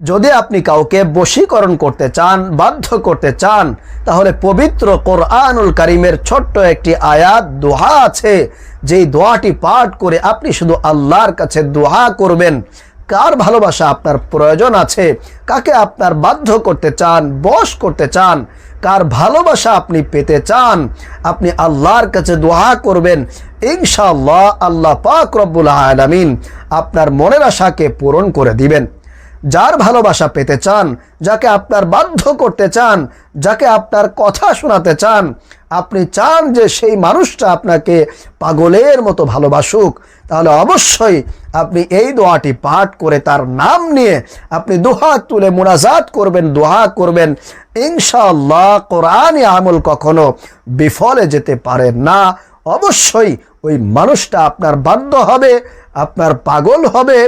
যদি আপনি কাউকে বশীকরণ করতে চান, বাধ্য করতে চান, তাহলে পবিত্র কোরআনুল কারিমের ছোট্ট একটি আয়াত, দোহা আছে। যেই দোয়াটি পাঠ করে আপনি শুধু আল্লাহর কাছে দোহা করবেন। কার ভালোবাসা আপনার প্রয়োজন আছে? কাকে আপনার বাধ্য করতে চান, বশ করতে চান? কার ভালোবাসা আপনি পেতে চান? আপনি আল্লাহর কাছে দোয়া করবেন। ইনশাআল্লাহ আল্লাহ পাক রব্বুল আলামিন আপনার মনের আশাকে পূরণ করে দিবেন। যার ভালোবাসা পেতে চান, যাকে আপনার বাধ্য করতে চান, যাকে আপনার কথা শোনাতে চান, আপনি চান যে সেই মানুষটা আপনাকে পাগলের মতো ভালোবাসুক, তাহলে অবশ্যই আপনি এই দোয়াটি পাঠ করে তার নাম নিয়ে আপনি দোহাত তুলে মোনাজাত করবেন দোহা করবেন। ইনশাআল্লাহ কোরআনে আমল কখনো বিফলে যেতে পারে না। অবশ্যই ওই মানুষটা আপনার বাধ্য হবে। আপনার পাগল হবে,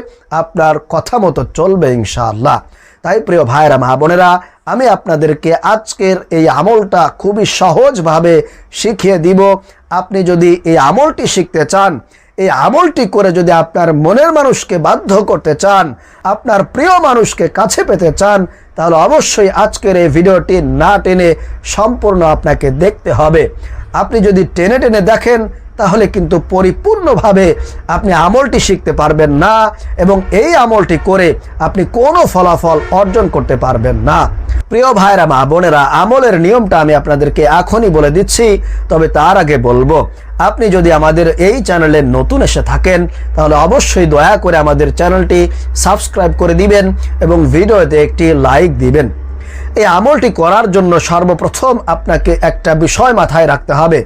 আপনার কথা মতো চলবে ইনশাআল্লাহ। তাই প্রিয় ভাইরা মা বোনেরা, আমি আপনাদেরকে আজকের এই আমলটা খুবই সহজভাবে শিখিয়ে দিব। আপনি যদি এই আমলটি শিখতে চান, এই আমলটি করে যদি আপনার মনের মানুষকে বাধ্য করতে চান, আপনার প্রিয় মানুষকে কাছে পেতে চান, তাহলে অবশ্যই আজকের এই ভিডিওটি না টেনে সম্পূর্ণ আপনাকে দেখতে হবে। আপনি যদি টেনে টেনে দেখেন তাহলে কিন্তু পরিপূর্ণভাবে আপনি আমলটি শিখতে পারবেন না এবং এই আমলটি করে আপনি কোনো ফলাফল অর্জন করতে পারবেন না। প্রিয় ভাইরা, মা বোনেরা, আমলের নিয়মটা আমি আপনাদেরকে এখনই বলে দিচ্ছি, তবে তার আগে বলব, আপনি যদি আমাদের এই চ্যানেলে নতুন এসে থাকেন, তাহলে অবশ্যই দয়া করে আমাদের চ্যানেলটি সাবস্ক্রাইব করে দিবেন এবং ভিডিওতে একটি লাইক দিবেন। এই আমলটি করার জন্য সর্বপ্রথম আপনাকে একটা বিষয় মাথায় রাখতে হবে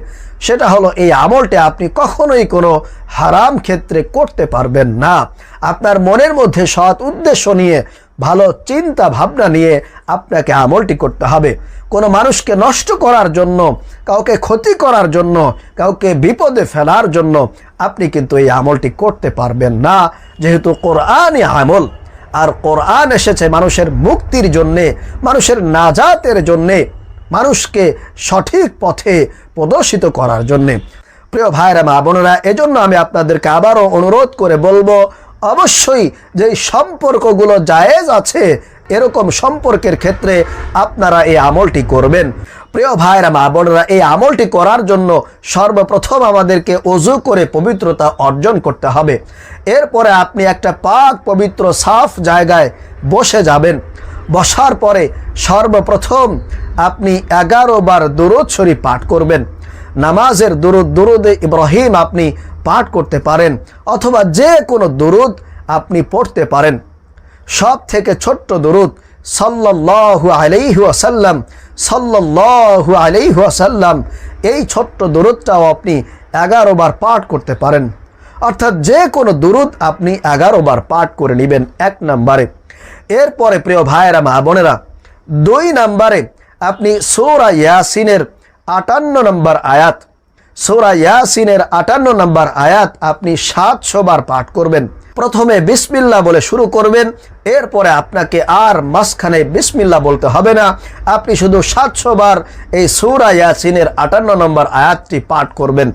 সেটা হলো এই আমলটা আপনি কখনোই কোনো হারাম ক্ষেত্রে করতে পারবেন না। আপনার মনের মধ্যে সৎ উদ্দেশ্য নিয়ে, ভালো চিন্তা ভাবনা নিয়ে আপনাকে আমলটি করতে হবে। কোনো মানুষকে নষ্ট করার জন্য, কাউকে ক্ষতি করার জন্য, কাউকে বিপদে ফেলার জন্য আপনি কিন্তু এই আমলটি করতে পারবেন না। যেহেতু কোরআনই আমল, আর কোরআন এসেছে মানুষের মুক্তির জন্যে, মানুষের নাজাতের জন্যে মানুষকে সঠিক পথে প্রদর্শিত করার জন্যে। প্রিয় ভাইরা মা বোনেরা, এজন্য আমি আপনাদেরকে আবারও অনুরোধ করে বলব, অবশ্যই যে সম্পর্কগুলো জায়েজ আছে, এরকম সম্পর্কের ক্ষেত্রে আপনারা এই আমলটি করবেন। প্রিয় ভাইরা মা বোনেরা, এই আমলটি করার জন্য সর্বপ্রথম আমাদেরকে অজু করে পবিত্রতা অর্জন করতে হবে। এরপরে আপনি একটা পাক পবিত্র সাফ জায়গায় বসে যাবেন। বসার পরে সর্বপ্রথম আপনি এগারো বার দুরুদ শরীফ পাঠ করবেন। নামাজের দুরুদ দুরুদে ইব্রাহিম আপনি পাঠ করতে পারেন অথবা যে কোনো দুরুদ আপনি পড়তে পারেন। সব থেকে ছোট্ট দুরুদ সাল্লাল্লাহু আলাইহি ওয়াসাল্লাম, সাল্লাল্লাহু আলাইহি ওয়াসাল্লাম, এই ছোট্ট দুরুদটাও আপনি এগারো বার পাঠ করতে পারেন। অর্থাৎ যে কোনো দুরুদ আপনি এগারো বার পাঠ করে নেবেন এক নম্বরে। এরপরে প্রিয় ভাইয়েরা, মা বোনেরা, দুই নম্বরে আপনি সৌরা ইয়াসিনের আটান্ন নম্বর আয়াত, সৌরা ইয়াসিনের আটান্ন নম্বর আয়াত আপনি সাতশো বার পাঠ করবেন। প্রথমে বিসমিল্লা বলে শুরু করবেন, এরপরে আপনাকে আর মাঝখানে বিসমিল্লা বলতে হবে না। আপনি শুধু সাতশো বার এই সৌরা ইয়াসিনের আটান্ন নম্বর আয়াতটি পাঠ করবেন।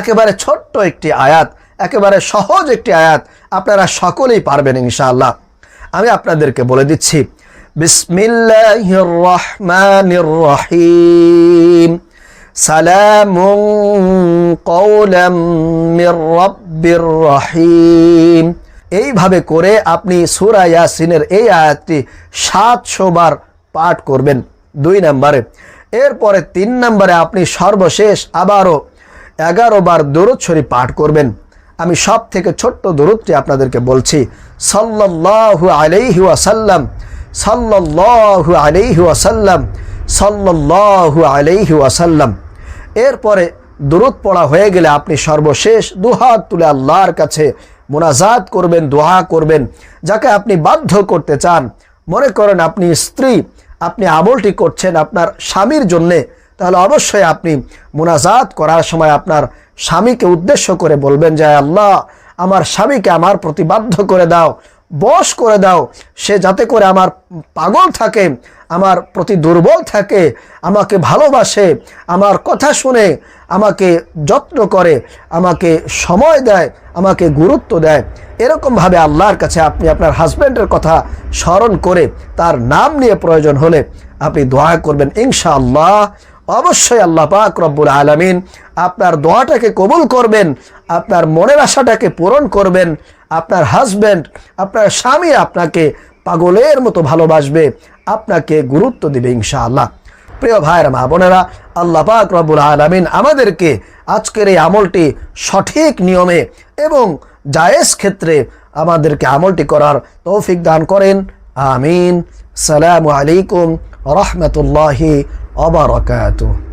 একেবারে ছোট্ট একটি আয়াত একেবারে সহজ একটি আয়াত আপনারা সকলেই পারবেন ইনশাআল্লাহ। আমি আপনাদেরকে বলে দিচ্ছি, বিসমিল্লাহির রহিম। রহিম। এইভাবে করে আপনি সূরা ইয়াসিনের এই আয়াতটি সাতশো বার পাঠ করবেন দুই নম্বরে। এরপরে তিন নম্বরে আপনি সর্বশেষ আবারও এগারো বার দরুদ পাঠ করবেন। আমি সব থেকে ছোট্ট দরুদটি আপনাদেরকে বলছি, সাল্লাল্লাহু আলাইহি ওয়াসাল্লাম, সাল্লাল্লাহু আলাইহি ওয়াসাল্লাম, সাল্লাল্লাহু আলাইহি ওয়াসাল্লাম। এরপরে দরুদ পড়া হয়ে গেলে আপনি সর্বশেষ দুহাত তুলে আল্লাহর কাছে মোনাজাত করবেন দোহা করবেন, যাকে আপনি বাধ্য করতে চান। মনে করেন আপনি স্ত্রী, আপনি আমলটি করছেন আপনার স্বামীর জন্যে তাহলে অবশ্যই আপনি মোনাজাত করার সময় আপনার স্বামীকে উদ্দেশ্য করে বলবেন যে আল্লাহ, আমার স্বামীকে আমার প্রতি বাধ্য করে দাও, বশ করে দাও। সে যাতে করে আমার পাগল থাকে, আমার প্রতি দুর্বল থাকে, আমাকে ভালোবাসে, আমার কথা শুনে, আমাকে যত্ন করে, আমাকে সময় দেয়, আমাকে গুরুত্ব দেয়। এরকমভাবে আল্লাহর কাছে আপনি আপনার হাজব্যান্ডের কথা স্মরণ করে তার নাম নিয়ে প্রয়োজন হলে আপনি দোয়া করবেন, ইনশাআল্লাহ। অবশ্যই আল্লাহ পাক রব্বুল আলমিন আপনার দোয়াটাকে কবুল করবেন, আপনার মনের আশাটাকে পূরণ করবেন, আপনার হাজব্যান্ড আপনার স্বামী আপনাকে পাগলের মতো ভালোবাসবে, আপনাকে গুরুত্ব দিবে ইনশাআল্লাহ। প্রিয় ভাইয়ের মা বোনেরা, আল্লাহ পাক রব্বুল আলমিন আমাদেরকে আজকের এই আমলটি সঠিক নিয়মে এবং জায়েজ ক্ষেত্রে আমাদেরকে আমলটি করার তৌফিক দান করেন। আমিন। সালামু আলাইকুম রহমতুল্লাহি وبركاته.